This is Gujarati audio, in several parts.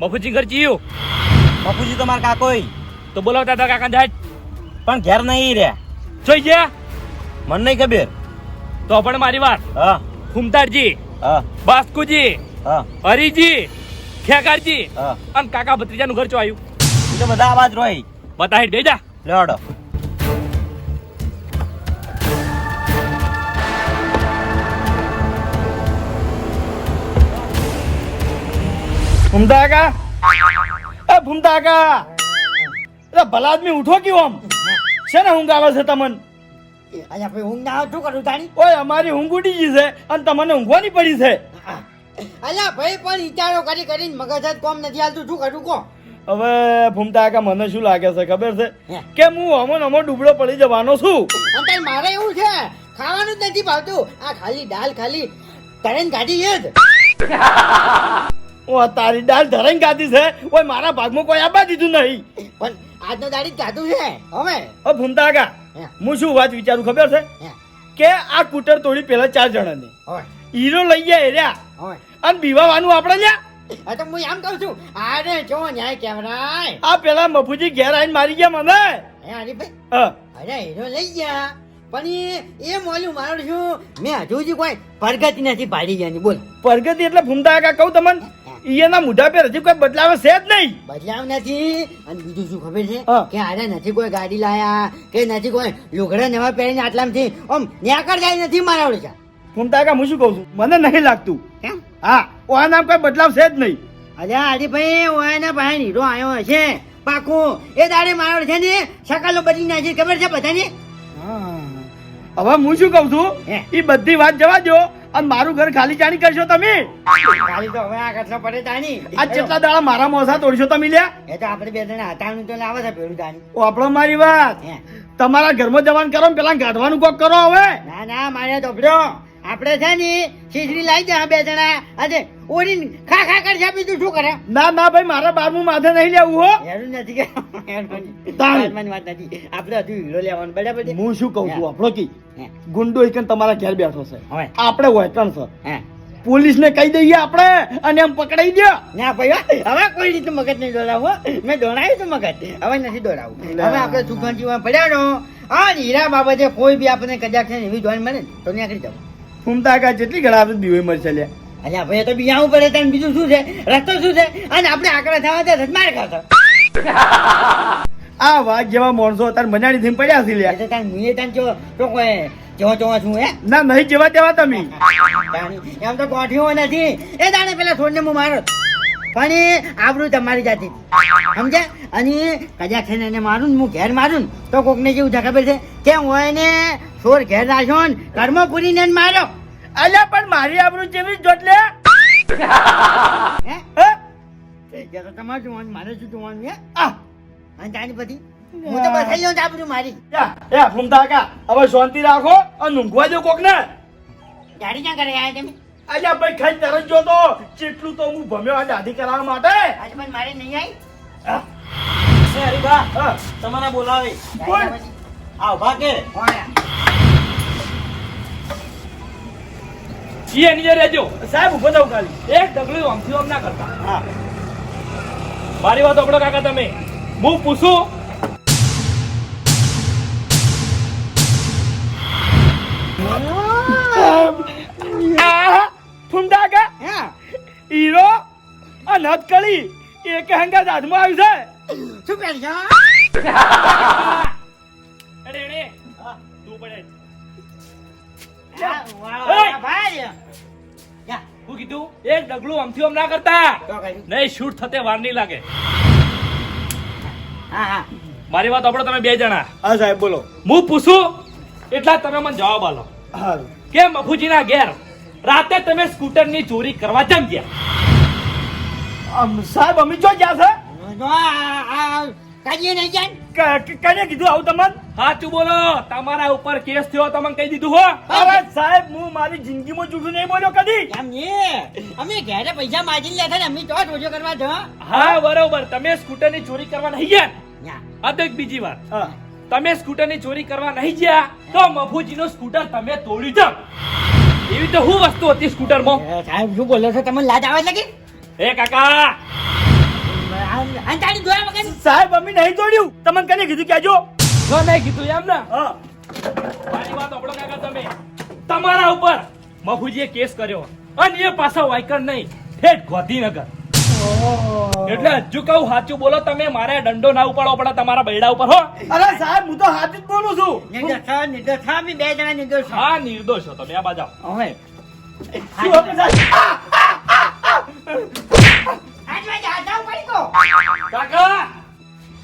મફુજી ઘર જીવ બાપુજી તો મારા કાકોય. તો બોલાવતા હતા કાકા જાય પણ ઘેર નહીં રે. જોઈ ગયા? મને નહીં ખબર. તો પણ મારી વાત. હા. ફુમતારજી હા. બાસ્કુજી હા. હરીજી ખેકારજી હા. અને કાકા ભત્રીજાનું ઘર ચો આવ્યું તો બધા આવાજ રોય. બતાવી દે જા. લેવડો. ભૂમતા કા એ ભૂમદાકા અરે ભલા આદમી ઉઠો કયો આમ? છે ને ઊંઘ આવે છે તમને? અહીંયા ભાઈ ઊંઘ ના આવે શું કરું તાણી ઓય અમારી ઊંઘ ઉડી ગઈ છે અને તમને ઊંઘવાની પડી છે. અલ્યા ભાઈ પણ વિચારો કરી કરીને મગજ જ કોમ નથી હાલતું. શું કરું કો હવે ભૂમતા કે મને શું લાગે છે ખબર છે? કે હું અમો ને અમો ડૂબળો પડી જવાનો છું. અંતર મારે એવું છે? ખાવાનું જ નથી ભાવતું. આ ખાલી દાલ ખાલી તળીને કાઢી છે જ. ઓ તારી દાળ ધરાઈને ગાધી છે. ઓય મારા ભાગમાં કોઈ આબા દીધું નહીં. પણ આજનો દાડી જ છે હવે ઓ ભૂમતા હું. શું વાત વિચારું ખબર છે? કે આ કૂટર તોડી પેલા ચાર જણાની. હીરો લઈ ગયા એર્યા અને બીવાવાનું આપણે લ્યા. આ તો હું એમ કહું છું આરે જો ન્યાય કેવરાય આ પેલા મફુજી ઘેર આવીને મારી ગયા મને. હે હરીભાઈ હા. અરે હીરો લઈ ગયા. પણ એ મોલ્યું મારું છું મેં હજુ કોઈ પ્રગતિ નથી પાડી ગયા બોલ. પ્રગતિ એટલે ભૂમતા કહું તમને. ઈયાના મુઢા પર હજી કોઈ બદલાવ છે જ નહીં. બદલાવ નથી. અને બીજું શું ખબર છે? કે આરે નથી કોઈ ગાડી લાયા કે નથી કોઈ લુગડા નવા પહેરીને આટલામાંથી આમ ન્યાકર જાય નથી મારા ઓળખા. ફૂમતા કા હું શું કહું છું? મને નહીં લાગતું. હા ઓના નામ કોઈ બદલાવ છે જ નહીં. અલ્યા હરીભાઈ ઓયાના પાસે નીરો આવ્યો હશે. પાકો એ દાડે મારા છે ને સકાલો બદલી નાખી. ખબર છે બધાને? હવે હું શું કહું છું. એ બધી વાત જવા દો અને મારું ઘર ખાલી જાણી કરશો તમે? ખાલી તો હવે આ કટલો પડે તાની આ જેટલા દાડા મારા મોસા તોડશો તમે લ્યા? એ તો આપણે બે જણા હટાવનું તો લાવે છે પેલું તાની ઓ આપણો મારી વાત. તમારા ઘરમાં જવાન કરો ને પેલા ગાઢવાનું કોક કરો હવે. ના ના મારે તો આપણે છે ને ખીચડી લાવી દે બે જણા. આજે ઓરી ખા ખા કરશે બીજું શું કરે? ના ના ભાઈ મારા બારમું માથે નહીં લેવું હો. એનું નથી કે. વાતમાંની વાત નથી. આપણે હજુ હીરો લેવાનો બરાબર હું શું કહું છું. આપણો કી? ગુંડો એક તમારા ઘેર બેઠો છે. આપણે વહેંચણ છે. પોલીસ ને કહી દઈએ આપણે અને એમ પકડાઈ દો ના ભાઈ હવે કોઈ રીતે મગજ નહીં દોડાવું મેં દોડાવ્યું તું મગજ. હવે નથી દોડાવું. હવે આપણે સુખન જીવન પડ્યાનો આ હીરા બાબતે કોઈ બી આપણને કદાચ એવી જોઈન મળે તો ત્યાં કરી જવું ફૂમતા કા જેટલી ઘણા આપણે બીવે મરશે લ્યા. અલ્યા ભાઈ તો બિયાવું પડે તને બીજું શું છે? રસ્તો શું છે? અને આપણે આકડા થવા દે રજમાર ખાતો આ વાત જેવા માણસો અત્યારે મજાની થઈને પડ્યા છે લ્યા. એટલે તાર મુએ તાર જો તો કોઈ જેવા જોવા છું હે? ના નહીં જેવા તેવા તમે. એમ તો ગોઠ્યો નથી. એ દાણે પેલા છોડને હું મારો પણ એ તમારી જાતિ. સમજે અને કદાચ છે એને મારું ને હું ઘેર મારું ને તો કોકને જેવું છે ખબર છે? કે હું એને સોર ઘેર રાખ્યો ને કર્મ પૂરીને માર્યો અલ્યા પણ મારી આબરૂ જેવી જ જોટ લે. હે? હે? એ કે તો તમારે જોવાનું મારે શું જોવાનું હે? અને તાની પછી હું તો લઉં આબરૂ મારી. યા, ફૂમતા હવે શાંતિ રાખો અને ઊંઘવા દો કોક ને ગાડી ક્યાં કરે? તમે? અલ્યા ભાઈ ખાઈ તરત જો તો. જેટલું તો હું ભમ્યો આ દાદી કરાવવા માટે. આજે પણ મારે નહીં આવી હરીબા હા. બોલાવે. કોણ? ગાડી પછી. આ ઊભા કે ઓયા. એની રહેજો. સાહેબ ઊભો થાવ ખાલી. એક ડગલું આમથી આમ ના કરતા. હા. મારી વાત આપણો કાકા તમે. હું પૂછું હથકડી એક હંગાત હાથમાં આવ્યું છે. શું પહેરશો અરે અરે તું પડે ભાઈ. હું કીધું એક ડગલું આમથી આમ ના કરતા. નહીં શૂટ થતે વાર નહીં લાગે. હા હા. મારી વાત આપણો તમે બે જણા. હા સાહેબ બોલો. હું પૂછું એટલા તમે મને જવાબ આલો કે મફુજીના ઘેર? રાતે તમે સ્કૂટરની ચોરી કરવા જમ ગયા? સાહેબ અમે જો ગયા છે. આ નહીં જાય કને કીધું આવું તમને? સાચું બોલો. તમારા ઉપર કેસ થયો તમને કહી દીધું હો? હવે સાહેબ હું મારી જિંદગીમાં જુઠું નહીં બોલ્યો કદી. એમ ને અમે ઘેરે પૈસા માગી લેતા ને અમે તો રોજો કરવા જો હા. બરોબર. તમે સ્કૂટરની ચોરી કરવા નહીં ગયા. આ તો એક બીજી વાત. હા. તમે સ્કૂટરની ચોરી કરવા નહીં ગયા તો મફુજીનું સ્કૂટર તમે તોડી જાવ એવી તો શું વસ્તુ હતી સ્કૂટરમાં? માં સાહેબ શું બોલો છો? તમને લાજ આવે લાગી? એ કાકા! અંતાડી જોયા વગર? સાહેબ અમે નહીં જોડ્યું. તમને કને કીધું કેજો જો નહીં કીધું એમ ને? હા. મારી વાત આપણો કાકા તમે. તમારા ઉપર મફુજીએ કેસ કર્યો અને એ પાછા વાયકર નહીં ઠેઠ ગોધીનગર. એટલે હજુ કહું સાચું બોલો તમે મારે દંડો ના ઉપાડો પડે તમારા બૈડા ઉપર હો. અરે સાહેબ હું તો સાચું જ બોલું છું. નિર્દોષ છો, નિર્દોષ છો, અમે બે જણા નિર્દોષ. હા નિર્દોષ છો તમે આ બાજુ. હવે. કાકા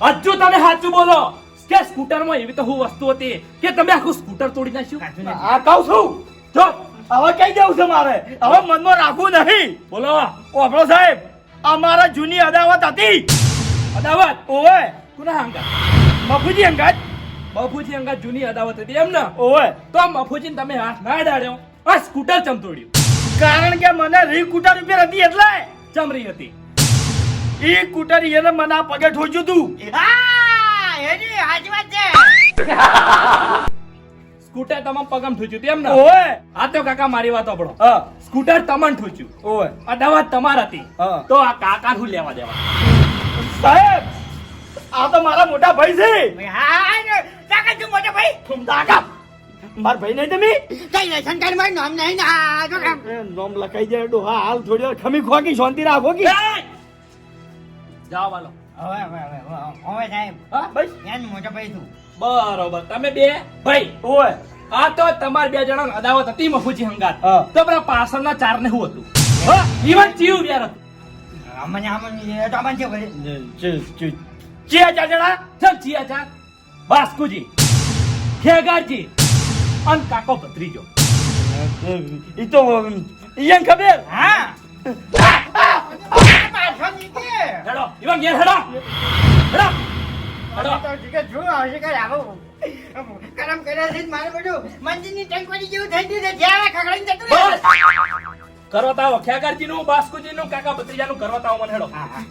હજુ તમે સાચું બોલો કે સ્કૂટરમાં એવી તો શું વસ્તુ હતી કે તમે આખું સ્કૂટર તોડી નાખ્યું? આ કહું છું. જો હવે કઈ દેવું છે મારે? હવે મનમાં રાખવું નહીં. બોલો ઓફરો સાહેબ અમારા જૂની અદાવત હતી. અદાવત? ઓવે. કુના અંગત? મફુજી અંગાત? મફુજી અંગત જૂની અદાવત હતી એમ ને ઓવે. તો આ મફુજીને તમે હાથ ના ડાળ્યો આ સ્કૂટર ચમ તોડ્યું? કારણ કે મને રી કુટર ઉપર હતી એટલે ચમરી હતી. ઈ કુટર એને મને આ પગે ઠોચ્યું તું. હા, એની સાચી વાત છે. સ્કૂટર તમામ પગમ ઠૂચ્યું તેમ એમ ને? ઓય. આ તો કાકા મારી વાત આપણો હા. સ્કૂટર તમન ઠૂચ્યું આ દવા તમાર હતી. હા. તો આ કાકા હું લેવા દેવા? સાહેબ આ તો મારા મોટા ભાઈ છે. હા, કાકા તાકાત મોટા ભાઈ? ભાઈ. તાકા મારા ભાઈ નહીં તમે? કઈ નહીં, શંકર ભાઈ નામ નહીં ના આ જો કામ. એ નોમ લખાઈ જાય ડોહા હાલ થોડી વાર ખમી ખોકી શાંતિ રાખો કે! જાઓ વાલો હવે, હવે, હવે, હવે, સાહેબ, હા ભાઈ? એનો મોટો ભાઈ તું બરોબર તમે બે ભાઈ. ઓય. આ તો તમાર બે જણા અદાવત હતી મફુજી હંગાત. તો પેલા પાછળના ચાર ને શું હતું? હા ઈવન ચીવ યાર હતું. અમને અમને એ તો અમને છે કરે? ચિયા ચાર જણા? ચિયા ચાર બાસ્કુજી ખેગારજી અને કાકો ભત્રીજો ઈ તો ઈયન ખબર હા. હેડો ઈવન હેડો હેડો. કરમ કર્યા છે મારે બધું મંદિરની ટંકવાડી જેવું થઈ ગયું છે જ્યાં ખગડાઈને જતું રહે. બસ કરો નું બાસ્કુજી નું કાકા ભત્રીજા નું કરવા મને હેડો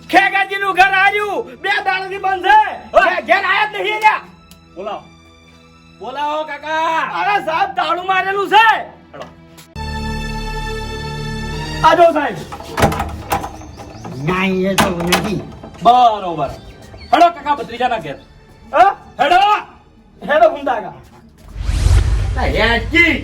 ખેગાજી નું ઘર આવ્યું બે દાડાથી બંધ છે ઘેર આયા જ નહીં બોલાવો બોલાવો કાકા. અરે સાહેબ તાળું મારેલું છે. આજો સાહેબ. ના એ તો નથી. બરોબર. હેડો કાકા ભત્રીજા ના ઘેર હેડો. હેડો ગુંડાગા હેડજી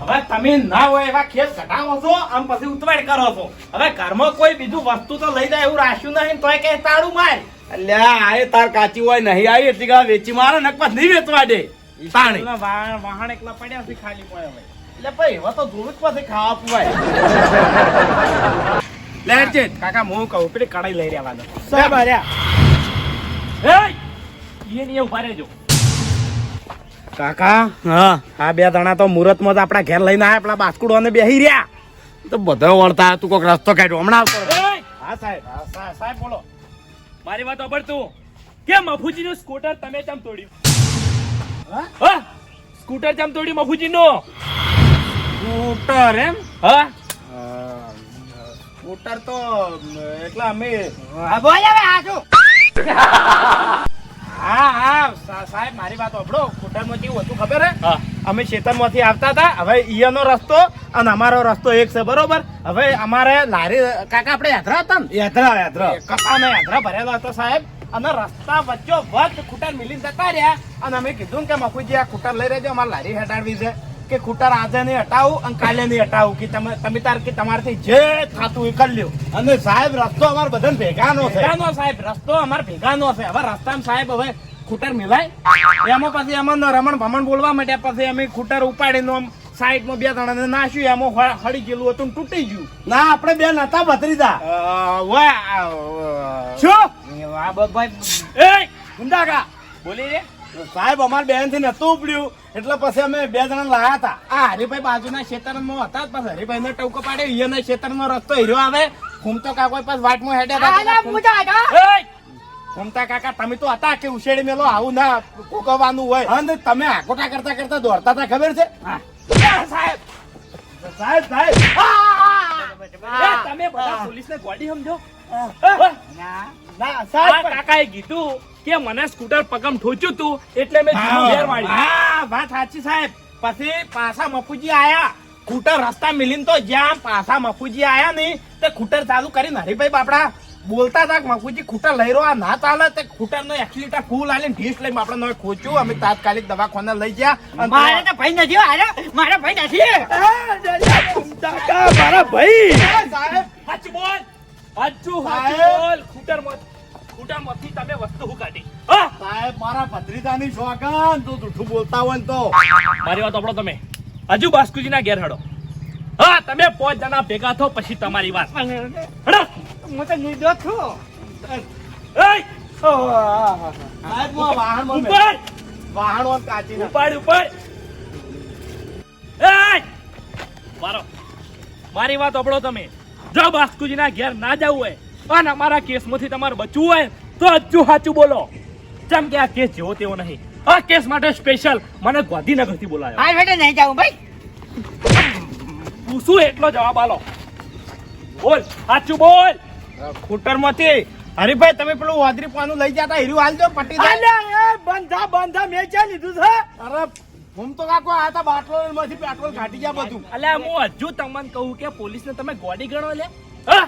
હવે તમે ના હોય એવા ખેત ઘટાવો છો આમ પછી ઉતવાડ કરો છો. હવે ઘરમાં કોઈ બીજું વસ્તુ તો લઈ જાય એવું રાખ્યું નહીં તોય કે તાળું માર. અલ્યા આ તાર કાચી હોય નહીં આવી એટલી કા વેચી મારે નકપા નહીં વેચવા દે. પાણી. વાહણ એકલા પડ્યા છે ખાલી પડ્યા હોય. એટલે ભાઈ એવા તો જોવું જ પછી ખાવા પીવાય. લેટ છે કાકા હું કહું પેલી કડાઈ લઈ રહ્યા વાદો સાહેબ આર્યા એ નહીં ઊભા રહેજો. કાકા હા. આ બે દણા તો મુહૂર્તમાં જ આપણા ઘેર લઈને આવ્યા પેલા બાસ્કુડોને બેહી રહ્યા. તો બધા વળતા તું કોક રસ્તો કાઢ્યો. હમણાં હા સાહેબ. હા, સાહેબ બોલો. મારી વાત સાંભળ તું. કે મફુજી નું સ્કૂટર તમે ચમ તોડ્યું? હા? સ્કૂટર ચમ તોડ્યું મફુજી નું સ્કૂટર એમ? હા? સ્કૂટર તો એટલા અમે બોલ હવે શું? હા હા સાહેબ મારી વાત સાંભળો. સ્કૂટરમાં કેવું હતું ખબર હે? અમે ખેતરમાંથી આવતા હતા. હવે ઈયનો રસ્તો અને અમારો રસ્તો એક છે બરોબર? હવે અમારે લારી કાકા આપણે યાત્રા હતા ને? યાત્રા યાત્રા. કપાનો યાત્રા ભરેલો હતો સાહેબ. અને રસ્તા વચ્ચો વચ્ચ ખૂટર મિલી જતા રહ્યા. અને અમે કીધું કે મફુજી આ ખૂટર લઈ રહેજો અમારે લારી હેટાડવી છે. કે ખૂટર આજે નહીં હટાવું અને કાલે નહીં હટાવું કે તમે તમે તાર કે તમારથી જે થતું એ કરી લ્યો. અને સાહેબ રસ્તો અમારે બધાને ભેગાનો છે ભેગાનો સાહેબ રસ્તો અમારે ભેગાનો છે હવે રસ્તામાં સાહેબ હવે ખૂટર મિલાય. એમાં પછી એમાં રમણ ભમણ બોલવા માટે પછી અમે ખૂટર ઉપાડીને સાઈડમાં બે જણાને નાશ્યું એમાં હળી ગયેલું હતું તૂટી ગયું. ના આપણે બે નતા ભત્રીજા. શું? એ ગુંડાગા. બોલી રે સાહેબ અમાર બેનથી નતું ઉપડ્યું. એટલે પછી અમે બે જણા લાયા હતા. આ હરિભાઈ બાજુના ખેતરમાં હતા જ પાછા હરિભાઈ ને ટવકો પાડ્યો ઈયોના ખેતરનો રસ્તો હીરો આવે. ઘૂમતો કાકો પાસ વાટમાં હેડ્યા આ ના, હતા હું તો હતો. એય! ઘૂમતા કાકા તમે તો હતા કે ઉછેડી મેલો આવું ના કોકવાનું હોય. અને તમે આકોટા કરતા કરતા દોડતા હતા ખબર છે? સાહેબ! સાહેબ સાહેબ! તમે બધા પોલીસને ગોડી સમજો. ના. ના સાહેબ કાકાએ કીધું કે મને સ્કૂટર પગમ ઠોચ્યું તું એટલે મેં જૂનું ઘેર વાળી. હા વાત સાચી સાહેબ. પછી પાછા મફુજી આયા. ખૂટર રસ્તા મિલીન તો જ્યાં પાછા મફુજી આયા નહીં તે ખૂટર ચાલુ કરીને હરીભાઈ બાપડા. બોલતા હતા મફુજી ખૂટર લઈ રહ્યો આ ના ચાલે તે ખૂટર નો એક્સિલીટર ફૂલ આલીને ઢીસ લઈને આપણે નવે ખોચ્યું. અમે તાત્કાલિક દવાખાને લઈ ગયા. મારે તો ભાઈ નથી આરે. મારા ભાઈ નથી. કાકા મારા ભાઈ. સાહેબ સાચું બોલ. સાચું સાચું ખૂટર બોલ. ખૂટરમાંથી તમે વસ્તુ હું કાઢી. સાહેબ મારા ભત્રીજાની સોગન તું જૂઠું બોલતા હોય તો. મારી વાત આપણો તમે. હજુ બાસ્કુજીના ઘેર હડો. હા તમે પાંચ જણા ભેગા થો પછી તમારી વાત. હડો. હું તો નિર્દોષ છું. કાચી ઉપાડ ઉપાડ મારો. મારી વાત આપણો તમે. જો બાસ્કુજીના ઘેર ના જવું હોય અને અમારા કેસમાંથી તમારે બચવું હોય તો હજુ સાચું બોલો. જેમ કે આ કેસ જેવો તેવો નહીં. આ કેસ માટે સ્પેશિયલ મને ગાંધીનગરથી બોલાયો. હા બેટા નહીં જાઉં ભાઈ. તું શું એટલો જવાબ આલો. બોલ સાચું બોલ. સ્કૂટરમાંથી હરીભાઈ તમે પેલું વાદરી પાનું લઈ જતા હીરું હાલજો પટી દે. અલ્યા એ બંધા બંધા મેં ક્યાં લીધું છે? અરે હું તો કાકો આ તા બાટલો માંથી પેટ્રોલ ઘાટી ગયા બધું. અલ્યા હું હજુ તમને કહું કે પોલીસને તમે ગોડી ગણો લે હા?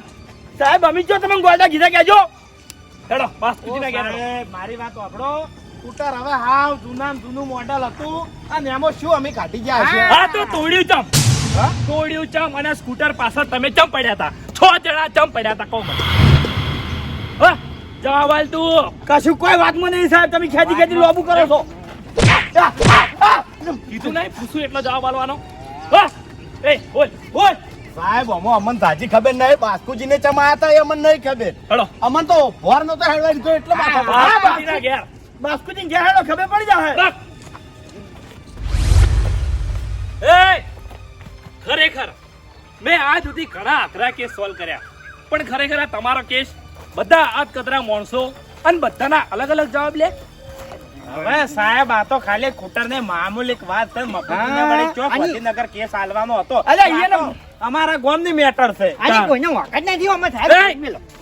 સાહેબ અમે જો તમે ગોડા કીધા કેજો હેડો બસ ઘેર ના ગયા મારી વાત આપડો સ્કૂટર હવે હાવ જૂના જૂનું મોડલ હતું અને એમાં શું અમે કાઢી ગયા છે હા તો તોડ્યું ચમ? તોડ્યું ચમ અને સ્કૂટર પાછળ તમે ચમ પડ્યા હતા? છ જણા ચમ પડ્યા હતા કહો મને. આલ તું. કશું કોઈ વાતમાં નહીં સાહેબ તમે ખેતી ખેતી લોબુ કરો છો. કીધું નહીં પૂછું એટલો જવાબ આલવાનો. એ બોલ બોલ સાહેબ અમો અમન તાજી ખબર નહીં બાસ્કુજીને ચમાયા હતા એ અમને નહીં ખબર. હેડો. અમન તો ભોર નતો હેડવા દીધો એટલે માથા બાસ્કુજી ઘેર હેડો ખબર પડી જાય. એ ખરેખર મેં આજ સુધી ઘણા આકરા કેસ સોલ્વ કર્યા. પણ ખરેખર આ તમારો કેસ બધા આજ કતરા માણસો અને બધાના અલગ અલગ જવાબ લે? હવે સાહેબ આ તો ખાલી ખૂટર ને મામૂલી વાત છે. મકાન વળી ચોક ગાંધીનગર કેસ હાલવાનો હતો? અલ્યા, અમારા ગામની મેટર છે.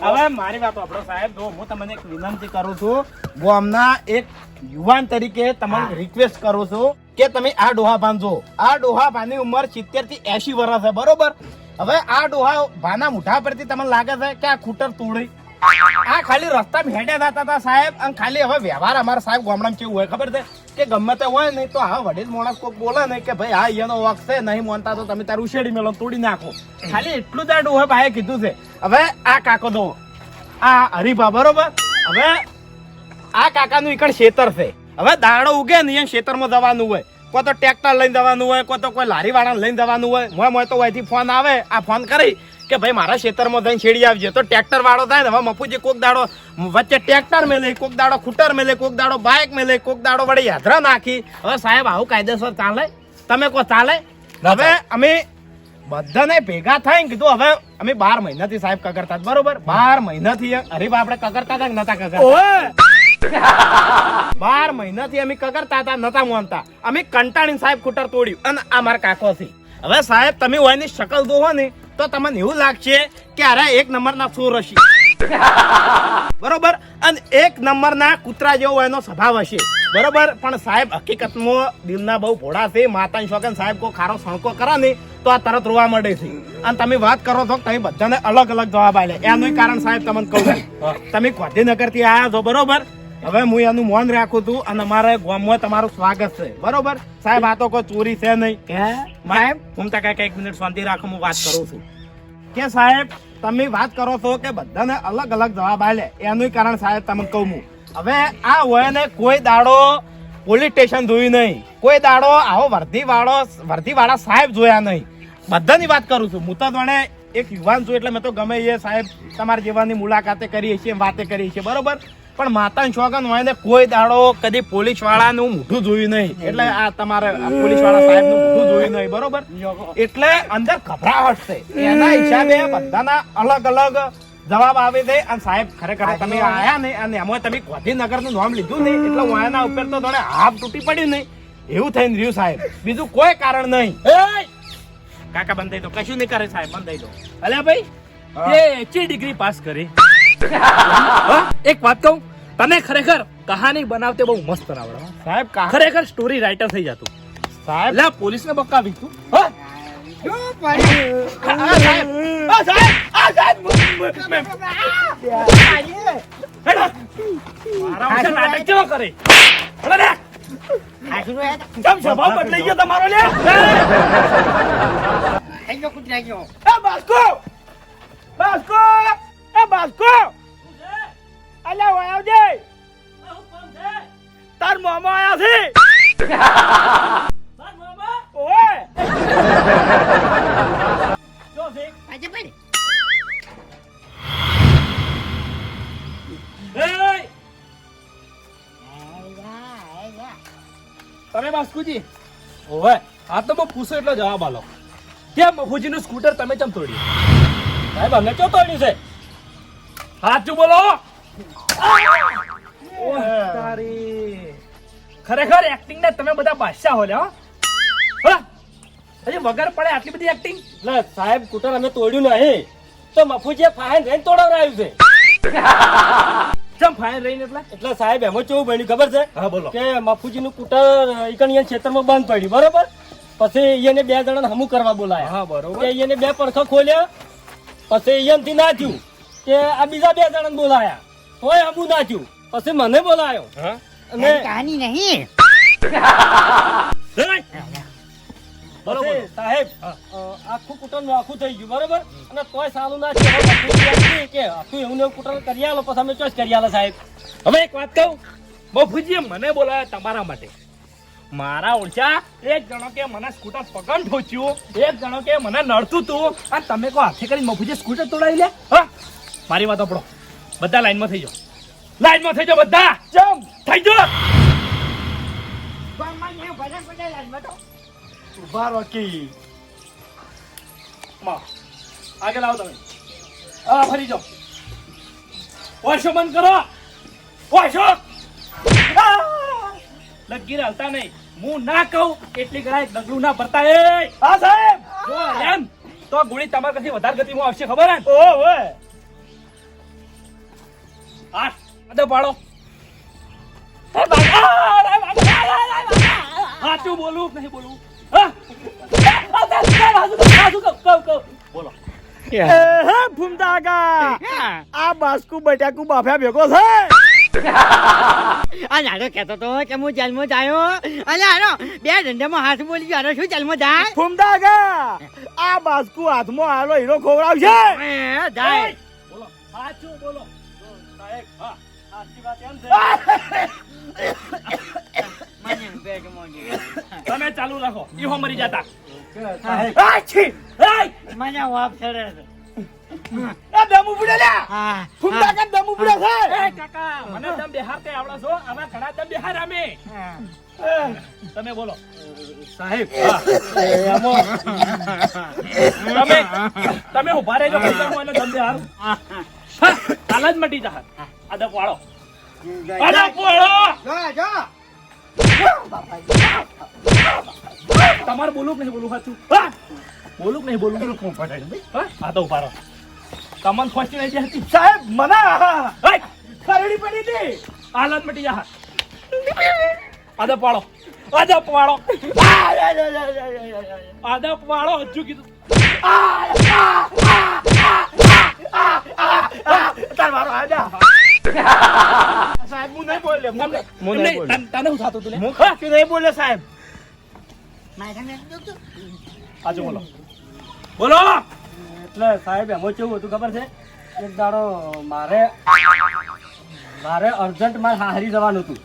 હવે મારી વાત આપણો સાહેબ. જો હું તમને એક વિનંતી કરું છું ગામના એક યુવાન તરીકે તમને રિક્વેસ્ટ કરું છું કે તમે આ ડોહા બાંધો આ ડોહા ભાની ઉંમર સિત્તેરથી એસી વર્ષ છે બરોબર? હવે આ ડોહા ભાના મુઠા પરથી તમને લાગે છે કે આ ખૂટર તોડી આ ખાલી રસ્તા હેડ્યા થતા હતા સાહેબ. અને ખાલી હવે વ્યવહાર અમારા સાહેબ ગામડામાં કેવું હોય ખબર છે? કે ગમે તે હોય નહીં તો હા વડીલ માણસ કોઈ બોલે નહીં કે ભાઈ હા એનો વખ છે, નહીં માનતા તો તમે તારું ઉછેડી મેલો, તોડી નાખો. ખાલી એટલું જ આડું હોય ભાઈએ કીધું છે. હવે આ કાકો દો આ હરીભા બરોબર? હવે આ કાકાનું ઈકડ ખેતર છે. હવે દાડો ઉગે ને અહીંયા ખેતરમાં જવાનું હોય. કોઈ તો ટ્રેક્ટર લઈને જવાનું હોય કોઈ તો કોઈ લારી વાળાને લઈને જવાનું હોય. મોય મોય તો અહીંથી ફોન આવે આ ફોન કરી કે ભાઈ મારા ખેતરમાં જઈને છેડી આવજે. તો ટ્રેક્ટર વાળો થાય ને હવે મફુજી કોક દાડો વચ્ચે ટ્રેક્ટર મેલે કોક દાડો ખૂટર મેલે કોક દાડો બાઇક મેલે કોક દાડો વડે યાત્રા નાખી. હવે સાહેબ આવું કાયદેસર ચાલે? તમે કો ચાલે? હવે અમે બધાને ભેગા થઈને કીધું હવે અમે બાર મહિનાથી સાહેબ કગરતા બરોબર? બાર મહિનાથી અરે આપણે કગરતા હતા નતા કગરતા? ઓય બાર મહિનાથી અમે કગરતા હતા નતા મોનતા. અમે કંટાળીને સાહેબ કુટર તોડ્યું અને આ મારા કાકો છે હવે સાહેબ તમે હોય શકલ જોવો ને તો તમને એવું લાગશે કે અરે એક નંબરના ચોર હશે. બરોબર? અને એક નંબરના કૂતરા જેવો એનો સ્વભાવ હશે. બરોબર? પણ સાહેબ હકીકતમાં દિલના બહુ ભોળા છે. માતાની શોખન સાહેબ કોઈ ખારો સણકો કરે ને તો આ તરત રોવા મળે છે. અને તમે વાત કરો છો તમે બધાને અલગ અલગ જવાબ આલ્યા એનું કારણ સાહેબ તમને કહું તમે ગાંધીનગરથી આયા છો બરોબર? હવે હું એનું મૌન રાખું છું અને અમારે ગામમાં તમારું સ્વાગત છે. બરોબર? સાહેબ આ તો કોઈ ચોરી છે નહીં. સાહેબ હું તો કંઈક એક મિનિટ શાંતિ રાખો હું વાત કરું છું. કે સાહેબ તમે વાત કરો છો કે બધાને અલગ અલગ જવાબ આલે. એનું કારણ સાહેબ તમને કહું હું. હવે આ હોય ને કોઈ દાડો પોલીસ સ્ટેશન જોયું નહીં. કોઈ દાડો આવો વર્ધી વાળો વર્ધી વાળા સાહેબ જોયા નહીં. બધાની વાત કરું છું. હું તો જાણે એક યુવાન છું એટલે મેં તો ગમે એ સાહેબ તમારા જેવાની મુલાકાતે કરીએ છીએ વાતે કરીએ છીએ બરોબર? પણ માતાની શોખન હોય ને કોઈ દાડો કદી પોલીસ વાળાનું મોઢું જોયું નહીં. એટલે આ તમારે પોલીસવાળા સાહેબનું મોઢું જોયું નહીં બરોબર? એટલે અંદર ગભરાહટ છે. એના હિસાબે બધાના અલગ અલગ જવાબ આવે છે. અને સાહેબ ખરેખર તમે આયા. ને અને એમાં તમે ગાંધીનગરનું નામ લીધું નહીં એટલે હું આના ઉપર તો થોડે હાફ તૂટી પડ્યું નહીં. એવું થઈને રહ્યું સાહેબ. બીજું કોઈ કારણ નહીં. કાકા બંધ થઈ દો. કશું નહીં કરે સાહેબ બંધ થઈ દો. અલ્યા ભાઈ એ એચી ડિગ્રી પાસ કરી. એક વાત કહું તને ખરેખર કહાની બનાવતે બહુ મસ્ત આવડે સાહેબ કા ખરેખર સ્ટોરી રાઇટર થઈ જતું. સાહેબ લા પોલીસ ને બકાવી તું તમારો લે? થઈ ગયો કૂતરા ગયો. એ બાસ્કો! બાસ્કો! બાસ્કો! અલ્યા ઓય આવજે તાર મામા આયા છે. તમે બાસ્કુજી? ઓવે, આ તો હું પૂછો એટલો જવાબ આલો. કેમ મફુજીનું સ્કૂટર તમે ચમ તોડ્યું? સાહેબ, અમે ક્યાં તોડ્યું છે? સાચું બોલો. તારી. ખરેખર એક્ટિંગ ને તમે બધા બાદશાહ હો. લ્યા? હજી વગર પડે આટલી બધી એક્ટિંગ એટલે સાહેબ કુટર અમે તોડ્યું નહીં. તો મફુજીએ ફાઈન રહીને તોડાવડાવ્યું છે. ચમ ફાઇન રહીને એટલે? એટલે સાહેબ એમાં કેવું બન્યું ખબર છે? હા બોલો. કે મફુજીનું કુટર ઈકણ ક્ષેત્રમાં બંધ પડ્યું બરોબર? પછી એને બે જણાને હમું કરવા બોલાયા. હા બરોબર. એને બે પડખા ખોલ્યા પછી અહીંયાથી ના થયું કે આ બીજા બે જણાને બોલાયા. તોય હમું ના પછી મને બોલાયો. હા? અને કહાની નહીં. સાહેબ આખું કુટરનું આખું થઈ ગયું બરોબર? અને તોય સારું ના કે આખું એવું એવું કુટર કરી આલો પછી અમે ચોઈસ કરી આલો સાહેબ. હવે એક વાત કહું. બફુજીએ મને બોલાવ્યા તમારા માટે. મારા ઓળખા એક જણો કે મને સ્કૂટર પગન ઠોચ્યું એક જણો કે મને નડતું તું. અને તમે કહો હાથે કરીને મફુજી સ્કૂટર તોડાવી લે? હા? મારી વાત આપણો બધા લાઈનમાં થઈ જાઓ. લાઈનમાં થઈ જાઓ બધા. જમ થઈ જાઓ. ઊભા રોકી માં, આગળ આવો તમે. હા ફરી જાઓ. ઓશો બંધ કરો. ઓશો લગીર હાલતા નહીં. હું ના કહું એટલી ઘણા ડગલું ના ભરતા. એ! હા સાહેબ. જો એમ. તો ગોળી તમારા કરતી વધારે ગતિમાં આવશે ખબર હે? ઓ પાડો. સાચું બોલું નહીં બોલું બટાકુ બાફ્યા ભેગો છે આ નાનો તો કે હું જાયો અને બે ધંધામાં હાથ બોલી ગયો શું જેલમાં જાય ફૂમતા કાકા આ બાસ્કુ હાથમાં હાલો હીરો ખોવડાવશે જાય બોલો સાહેબ હા સાચી વાત એમ છે મને પેટ મોંઘી. તમે ચાલુ રાખો. ઈહો મરી જતા. સાહેબ આ છી મને વાપ ચડે છે આ દમ ઉપડે લ્યા હા ફૂમતા કા દમ ઉપડે છે? એ કાકા મને દમ બિહાર તે છો આવા ઘણા દમ બિહાર અમે. તમે બોલો. સાહેબ તમે તમે ઊભા રહેજો દમ બિહાર. હાલ જ મટી જા અદક વાળો અદક વાળો જો જો. તમારે બોલું કે નહીં બોલું સાચું બોલું કે નહીં બોલું હા? આ તો ઊભા રહો તમને ખોટી નહીં હતી? સાહેબ મને હે! ખરડી પડી હતી. હાલત મટી જા અદપ વાળો અદપ વાળો અદપ વાળો હજુ કીધું. તાર મારો આજા સાહેબ હું નહીં બોલ્યો. હું નહીં બોલ્યો. તને હું શું તું હું ખાતું નહીં બોલ્યો સાહેબ. આજે બોલો. બોલો! એટલે સાહેબ એમાં કેવું હતું ખબર છે? એક દાડો મારે મારે અર્જન્ટ મારે હારી જવાનું હતું.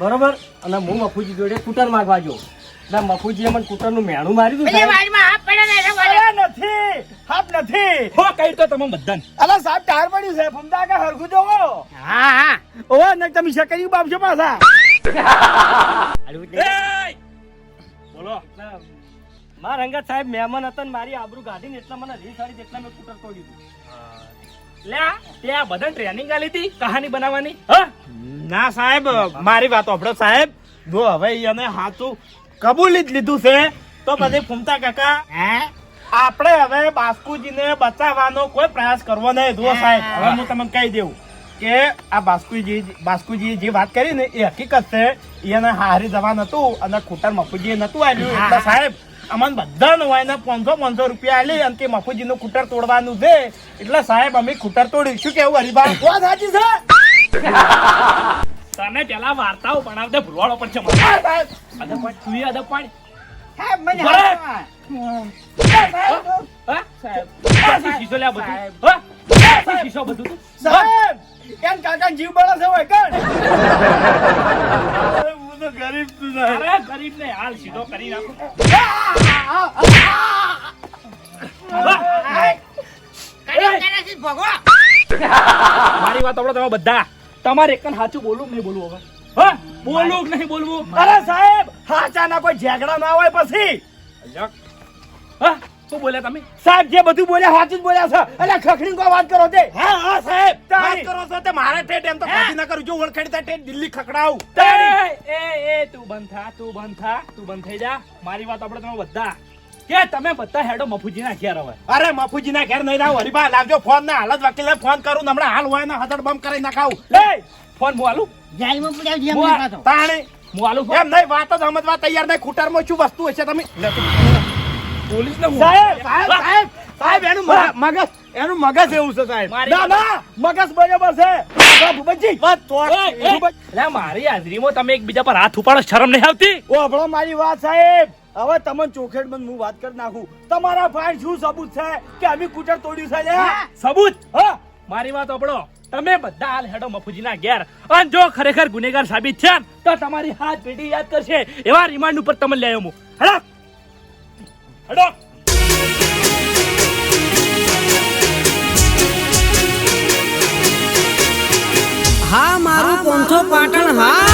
બરોબર? અને હું મફુજી જોડે સ્કૂટર માંગવા ગયો. એટલે મફુજીએ મને કૂટરનું મેણું. વાડીમાં હાથ પડ્યો ને વાળી. અરે નથી હાથ નથી. હો કઈ તો તમે બધાને. અલા સાહેબ ટાર પડ્યું છે ફમતા કે હરખું જોવો. હા હા. ને તમે શકરી પાછા. જ નહીં. એય! બોલો. મારા રંગત સાહેબ મહેમાન હતા ને મારી આબરૂ કાઢીને એટલે મને રીસ વાળી જેટલા મેં કૂટર તોડી દીધું લ્યા ત્યાં બધા ટ્રેનિંગ આલી હતી કહાની બનાવવાની? હા? ના સાહેબ મારી વાત સાંભળો સાહેબ. જો હવે એને હાથું કબૂલી જ લીધું છે. તો પછી ફૂમતા કાકા આપણે હવે બાસ્કુજીને બચાવવાનો કોઈ પ્રયાસ કરવો નહીં. જુઓ સાહેબ હવે હું તમને કહી દઉં કે આ બાસ્કુજી બાસ્કુજી જે વાત કરી ને એ હકીકત છે. એને હારી જવાન હતું અને ખૂટર મફુજી નતું આવ્યું એટલે સાહેબ અમને બધાને હોય ને પાંચસો પાંચસો રૂપિયા આલી અને કે મફુજીનું ખૂટર તોડવાનું છે. એટલે સાહેબ અમે ખૂટર તોડ્યું શું કેવું હરિભાઈ? વાત સાચી છે? તને પેલા વાર્તાઓ ભણાવતે ભૂલવાડો પણ છે અદબ પાડ, તું એ અદબ પાડ. સાહેબ મને બરાબર. હાથમાં. હા? ક્યાંથી શીશો લે આ બધું? હા? ક્યાંથી શીશો બધું તું? હા? સાહેબ એમ કાકા જીવ બળે છે હોય કણ હું તો ગરીબ છું સાહેબ અરે ગરીબ ને હાલ સીધો કરી નાખો. મારી વાત આપડે તમે બધા તમારે એક સાચું બોલવું કે નહીં બોલવું હવે? હા? બોલવું કે નહીં બોલવું? અરે સાહેબ હાચા ના કોઈ ઝઘડા ના હોય પછી. હા? શું બોલ્યા તમે? સાહેબ જે બધું બોલ્યા સાચું જ બોલ્યા છે. એટલે ખખડી કો વાત કરો તે. હા હા સાહેબ વાત કરો છો તે મારે ઠેઠ એમ તો ખાધી ના કરું. જો ઓળખાડી થાય ઠેઠ દિલ્હી ખખડાવ. એ એ એ તું બંધ થા તું બંધ થા તું બંધ થઈ જા. મારી વાત આપણે તમે બધા કે તમે બધા હેડો મફુજી ના ઘેર હવે. અરે મફુજી ના ઘેર નહીં આવું હરિભા લાવજો ફોન ના. હાલત વકીલે ફોન કરું હમણાં હાલ હોય ને હદડ બમ કરી નાખાવું. લે ફોન હું આલું? જાળીમાં પુરાવજે હું અમને તાણે? હું આલું એમ નહીં વાત જ સમજવા તૈયાર નહીં. ખૂટરમાં શું વસ્તુ હશે તમે? પોલીસ ને સાહેબ સાહેબ સાહેબ એનું મગજ- એનું મગજ એવું છે સાહેબ. ના ના મગજ બરાબર છે. ભૂપતજી. તો મારી હાજરીમાં તમે એકબીજા પર હાથ ઉપાડો શરમ નહીં આવતી? ઓ મારી વાત સાહેબ. હવે તમને ચોખેડ બંધ હું વાત કરી નાખું. તમારા ભાઈ શું સબૂત છે કે અમે કુટર તોડ્યું છે લે સબૂત? હા? મારી વાત સાંભળો. તમે બધા હાલ હેડો મફુજીના ઘેર. અને જો ખરેખર ગુનેગાર સાબિત છે તો તમારી હાથ પેઢી યાદ કરશે. એવા રિમાન્ડ ઉપર તમે લઈ આવ્યો હું હેડો. હેડો. હા મારું પંથો પાટણ હા.